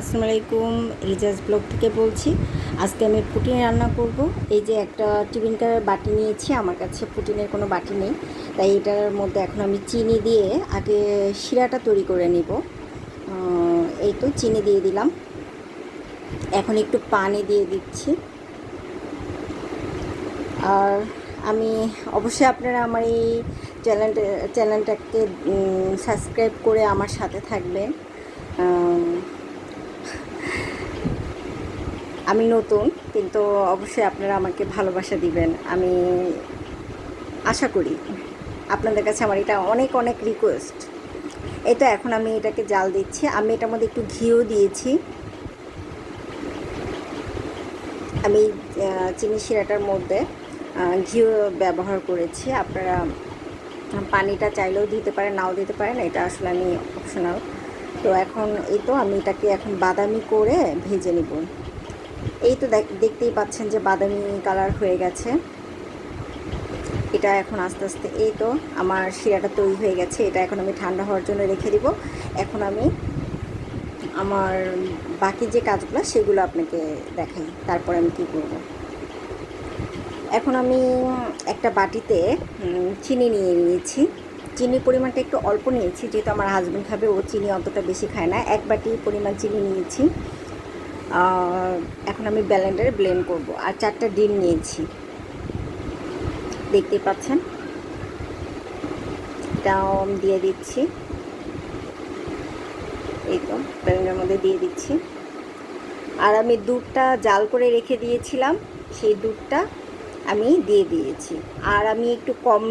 আসসালামু আলাইকুম এলিজাস ব্লগ থেকে বলছি, আজকে আমি পুটিন রান্না করব। এই যে একটা টিফিনকার বাটি নিয়েছি, আমার কাছে পুটিনের কোনো বাটি নেই, তাই এটার মধ্যে এখন আমি চিনি দিয়ে আগে শিরাটা তৈরি করে নিব। এই তো চিনি দিয়ে দিলাম। এখন একটু পানি দিয়ে দিচ্ছি। আর আমি, অবশ্যই আপনারা আমার এই চ্যানেলটা, চ্যানেলটাকে সাবস্ক্রাইব করে আমার সাথে থাকবেন আম, আমি নতুন, কিন্তু অবশ্যই আপনারা আমাকে ভালোবাসা দিবেন। আমি আশা করি আপনাদের কাছে আমার এটা অনেক অনেক রিকোয়েস্ট এই তো এখন আমি এটাকে জাল দিচ্ছি। আমি এটার মধ্যে একটু ঘিও দিয়েছি। আমি চিনি শিরাটার মধ্যে ঘিও ব্যবহার করেছি। আপনারা পানিটা চাইলেও দিতে পারেন, নাও দিতে পারেন। এটা আসলে আমি অপশনাল তো এখন এই তো আমি এটাকে এখন বাদামি করে ভেজে নিব। এই তো দেখ- দেখতেই পাচ্ছেন যে বাদামি কালার হয়ে গেছে। এটা এখন আস্তে আস্তে এই তো আমার শিরাটা তৈরি হয়ে গেছে। এটা এখন আমি ঠান্ডা হওয়ার জন্য রেখে দিব। এখন আমি আমার বাকি যে কাজগুলো সেগুলো আপনাকে দেখাই। তারপর আমি কী করব? এখন আমি একটা বাটিতে চিনি নিয়ে নিয়েছি। চিনির পরিমাণটা একটু অল্প নিয়েছি, যেহেতু আমার হাজব্যান্ড খাবে, ও চিনি অতটা বেশি খায় না। এক বাটি পরিমাণ চিনি নিয়েছি। এখন আমি ব্যালেন্ডারে ব্লেন্ড করব। আর চারটা ডিম নিয়েছি। দেখতে পাচ্ছেন? এটাও দিয়ে দিচ্ছি। এই তো ব্যালেন্ডার মধ্যে দিয়ে দিচ্ছি। আর আমি দুধটা জাল করে রেখে দিয়েছিলাম। সেই দুধটা আমি দিয়ে দিয়েছি। আর আমি একটু কম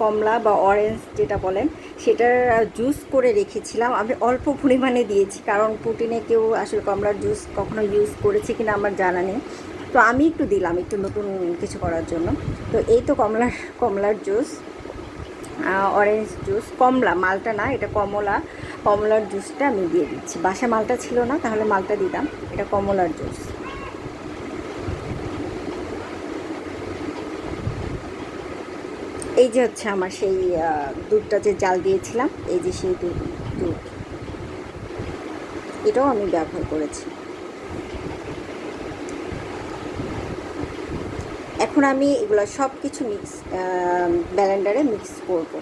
কমলা বা অরেঞ্জ যেটা বলেন, সেটার জুস করে রেখেছিলাম। আমি অল্প পরিমাণে দিয়েছি, কারণ প্রোটিনে কেউ আসলে কমলার জুস কখনো ইউজ করেছে কিনা আমার জানা নেই। তো আমি একটু দিলাম একটু নতুন কিছু করার জন্য। তো এই তো কমলার কমলার জুস অরেঞ্জ জুস কমলা, মালটা না, এটা কমলা, কমলার জুসটা আমি দিয়ে দিচ্ছি। বাসা মালটা ছিল না, তাহলে মালটা দিতাম। এটা কমলার জুস এই যে হচ্ছে আমার সেই দুধটা যে জাল দিয়েছিলাম, এই যে সেই দুধ দুধ। এটাও আমি ব্যবহার করেছি। এখন আমি এগুলো সব কিছু মিক্স ব্যালেন্ডারে মিক্স করব।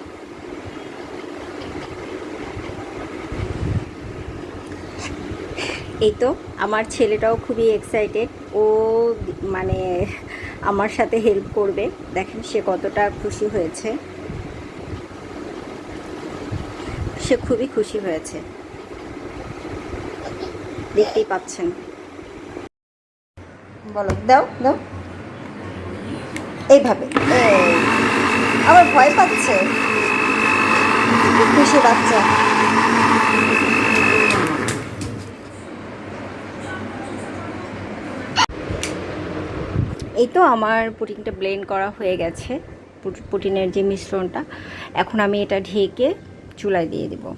এই তো, আমার ছেলেটাও খুবই এক্সাইটেড ও মানে আমার সাথে হেল্প করবে। দেখেন সে কতটা খুশি হয়েছে। সে খুবই খুশি হয়েছে। দেখতেই পাচ্ছেন। বলো, দাও দাও। এইভাবে। এই। আবার ভয় পাচ্ছে। খুশি বাচ্চা। এই তো আমার পুটিনটা ব্লেন্ড করা হয়ে গেছে পুট- পুটিনের যে মিশ্রণটা। এখন আমি এটা ঢেকে চুলায় দিয়ে দেব।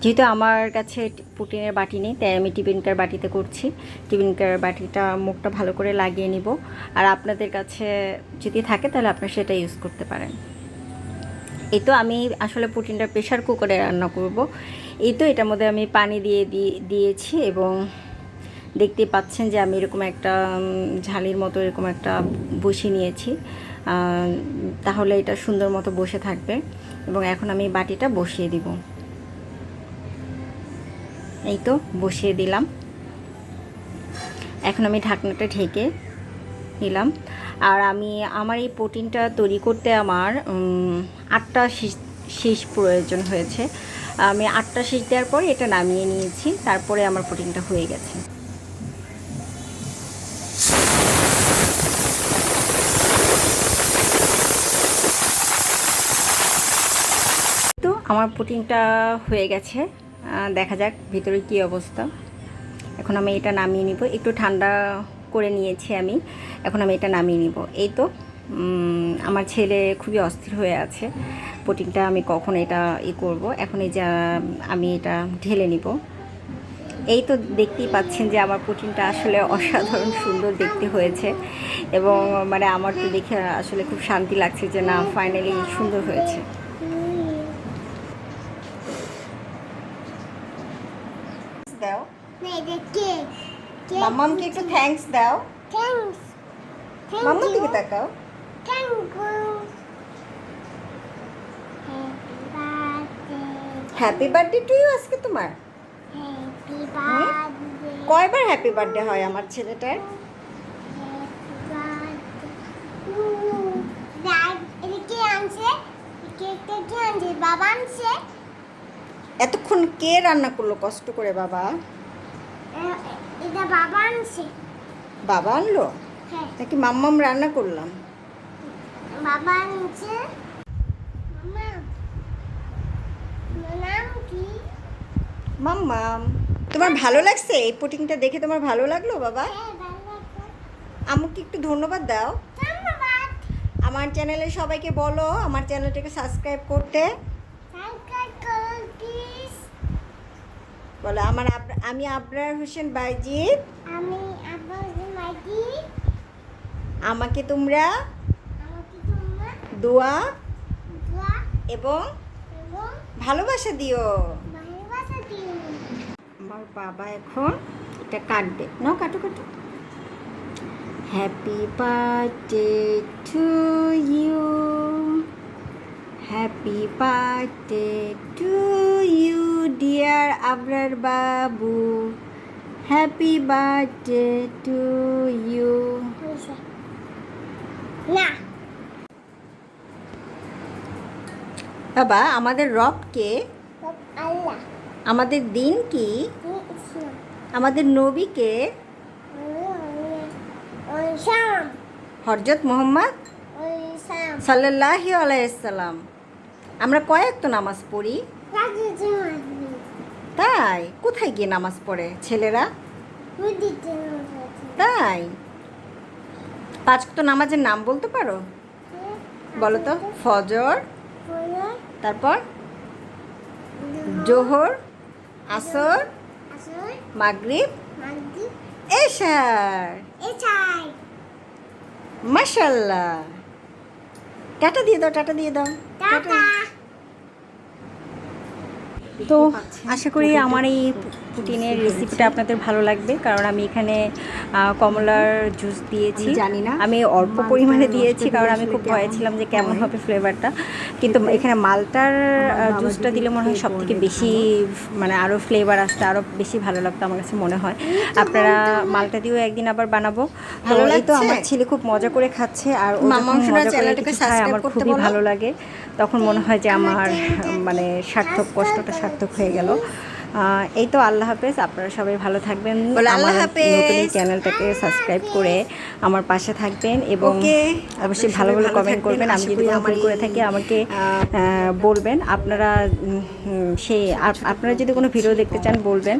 যেহেতু আমার কাছে পুটিনের বাটি নেই, তাই আমি টিফিনকার বাটিতে করছি। টিফিনকার বাটিটা মুখটা ভালো করে লাগিয়ে নিব। আর আপনাদের কাছে যদি থাকে, তাহলে আপনারা সেটা ইউজ করতে পারেন। এই তো আমি আসলে পুটিনটা প্রেশার কুকারে রান্না করব। এই তো এটার মধ্যে আমি পানি দিয়ে দিয়েছি এবং দেখতে পাচ্ছেন যে আমি এরকম একটা ঝালির মতো এরকম একটা বসিয়ে নিয়েছি। তাহলে এটা সুন্দর মতো বসে থাকবে এবং এখন আমি বাটিটা বসিয়ে দিব। এই তো, বসিয়ে দিলাম। এখন আমি ঢাকনাটা ঢেকে নিলাম। আর আমি আমার এই প্রোটিনটা তৈরি করতে আমার আটটা শীষ প্রয়োজন হয়েছে। আমি আটটা শীষ দেওয়ার পর এটা নামিয়ে নিয়েছি। তারপরে আমার প্রোটিনটা হয়ে গেছে তো আমার পুটিংটা হয়ে গেছে। দেখা যাক ভিতরে কী অবস্থা। এখন আমি এটা নামিয়ে নিব। একটু ঠান্ডা করে নিয়েছি আমি। এখন আমি এটা নামিয়ে নিব। এই তো আমার ছেলে খুবই অস্থির হয়ে আছে। পুটিংটা আমি কখন এটা ই করব? এখন এই যে আমি এটা ঢেলে নিব। এই তো দেখতেই পাচ্ছেন যে আমার প্রোটিনটা আসলে অসাধারণ সুন্দর দেখতে হয়েছে। এবং মানে আমার তো দেখে আসলে খুব শান্তি লাগছে যে না ফাইনালি সুন্দর হয়েছে এই যে কেক কেক মাম্মামকে একটু থ্যাঙ্কস দাও। থ্যাঙ্কস মাম্মার দিকে তাকাও। You happy birthday to you আজকে তোমার। কয়বার হ্যাপি বার্থডে হয় আমার ছেলেটার? কে আনছে কে আনছে বাবা আনছে এতক্ষণ কে রান্না করল কষ্ট করে বাবা? এটা বাবা আনছে। বাবা আনলো? হ্যাঁ। নাকি মাম্মাম রান্না করলাম? বাবা আনছে। মাম্মাম তোমার ভালো লাগছে? এই পুটিংটা দেখে তোমার ভালো লাগল বাবা? হ্যাঁ। আমাকে একটু ধন্যবাদ দাও। আমার চ্যানেলে সবাইকে বলো আমার চ্যানেলটাকে সাবস্ক্রাইব করতে সাবস্ক্রাইব করুন প্লিজ বলো আমার আমি আবরার হোসেন বাইজিৎ। আমি আপনার আমাকে তোমরা আমাকে তোমরা দোয়া দোয়া এবং ভালোবাসা দিও। ভালোবাসা দিও। আমার বাবা এখন এটা কাটবে। নাও কাটো কাটো। Happy birthday to you happy birthday to dear Abrar Babu happy birthday to you না। বাবা আমাদের রবকে আল্লাহ। আমাদের দিন কি? আমাদের নবীকে হরজত মোহাম্মদ সাল্লাহি আলাইসাল্লাম আমরা কয়েক তো নামাজ পড়ি। তাই? কোথায় গিয়ে নামাজ পড়ে ছেলেরা? তাই? পাঁচ তো নামাজের নাম বলতে পারো? বলো তো। ফজর তারপর জোহর আসর মাগরিব এশার। এটাই মাশাল্লাহ। টাটা দিয়ে দাও টাটা দিয়ে দাও। টাটা। তো আশা করি আমার এই পুটিনের রেসিপিটা আপনাদের ভালো লাগবে কারণ আমি এখানে কমলার জুস দিয়েছি। জানি না। আমি অল্প পরিমাণে দিয়েছি কারণ আমি খুব ভয় ছিলাম যে কেমন হবে ফ্লেভারটা কিন্তু এখানে মালটার জুসটা দিলে মনে হয় সব থেকে বেশি মানে আরও ফ্লেভার আসতে আরও বেশি ভালো লাগতো আমার কাছে মনে হয়। আপনারা মালটা দিয়েও একদিন আবার বানাবো। ভালো তো এই তো আমার ছেলে খুব মজা করে খাচ্ছে আর মজা করে খায় আমার খুবই ভালো লাগে। তখন মনে হয় যে আমার মানে সার্থক কষ্টটা সার্থক হয়ে গেল। এই তো আল্লাহ হাফেজ আপনারা সবাই ভালো থাকবেন। আল্লাহ হাফেজ। চ্যানেলটাকে সাবস্ক্রাইব করে আমার পাশে থাকবেন এবং অবশ্যই ভালো ভালো কমেন্ট করবেন। আমি যদি আমার ভুল করে থাকি আমাকে বলবেন। আপনারা সেই আপনারা যদি কোনো ভিডিও দেখতে চান বলবেন।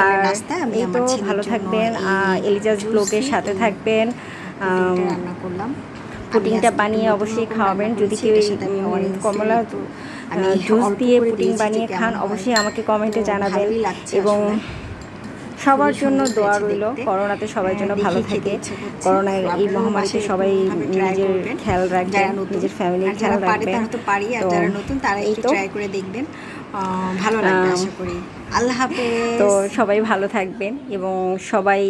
আর আমি এই তো ভালো থাকবেন। এলিজাস ব্লগের সাথে থাকবেন। পুডিংটা রান্না করলাম। পুডিংটা বানিয়ে অবশ্যই খাওয়াবেন। যদি কেউ কমলা আমি জুস দিয়ে যে বানিয়ে খান অবশ্যই আমাকে কমেন্টে জানাবেন এবং সবার জন্য দোয়া রইল করোনাতে সবাই হ্যাঁ, জন্য ভালো থাকে। করোনার এই মহামারীতে সবাই নিজের খেয়াল রাখবেন নিজের ফ্যামিলির খেয়াল রাখবেন। তো পারি আর যারা নতুন তারা একটু ট্রাই করে দেখবেন। ভালো লাগবে আশা করি। আল্লাহ হাফেজ। তো সবাই ভালো থাকবেন এবং সবাই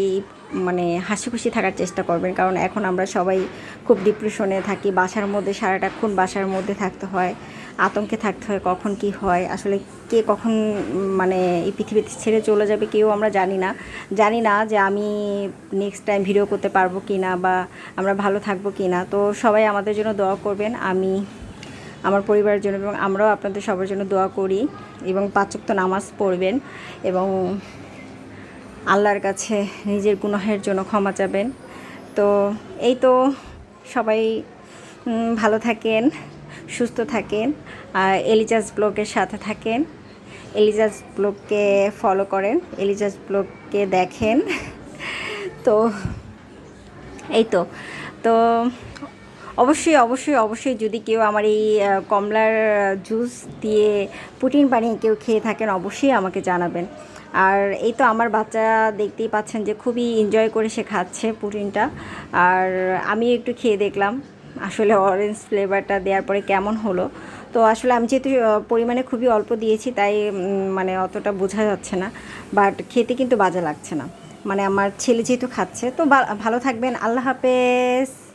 মানে হাসি খুশি থাকার চেষ্টা করবেন কারণ এখন আমরা সবাই খুব ডিপ্রেশনে থাকি বাসার মধ্যে সারাটাক্ষণ বাসার মধ্যে থাকতে হয়। আতঙ্কে থাকতে হয়, কখন কি হয়, আসলে কে কখন মানে এই পৃথিবীতে ছেড়ে চলে যাবে কেউ আমরা জানি না। জানি না যে আমি নেক্সট টাইম ভিডিও করতে পারব কি না বা আমরা ভালো থাকব কি না তো সবাই আমাদের জন্য দোয়া করবেন, আমি আমার পরিবারের জন্য এবং আমরাও আপনাদের সবার জন্য দোয়া করি এবং পাঁচক্ত নামাজ পড়বেন এবং আল্লাহর কাছে নিজের গুনাহের জন্য ক্ষমা চাবেন। তো এই তো সবাই ভালো থাকেন। সুস্থ থাকেন। এলিজাস ব্লগের সাথে থাকেন। এলিজাস ব্লগকে ফলো করেন। এলিজাস ব্লগকে দেখেন। তো, এই তো। তো, অবশ্যই অবশ্যই অবশ্যই যদি কেউ আমার এই কমলার জুস দিয়ে পুটিন বানিয়ে কেউ খেয়ে থাকেন, অবশ্যই আমাকে জানাবেন। আর এই তো আমার বাচ্চা দেখতেই পাচ্ছেন যে খুবই এনজয় করে সে খাচ্ছে পুটিনটা। আর আমি একটু খেয়ে দেখলাম। আসলে অরেঞ্জ ফ্লেভারটা দেওয়ার পরে কেমন হলো? তো আসলে আমি যেহেতু পরিমাণে খুবই অল্প দিয়েছি, তাই মানে অতটা বোঝা যাচ্ছে না। বাট খেতে কিন্তু বাজে লাগছে না। মানে আমার ছেলে যেহেতু খাচ্ছে, তো ভালো থাকবেন। আল্লাহ হাফেজ।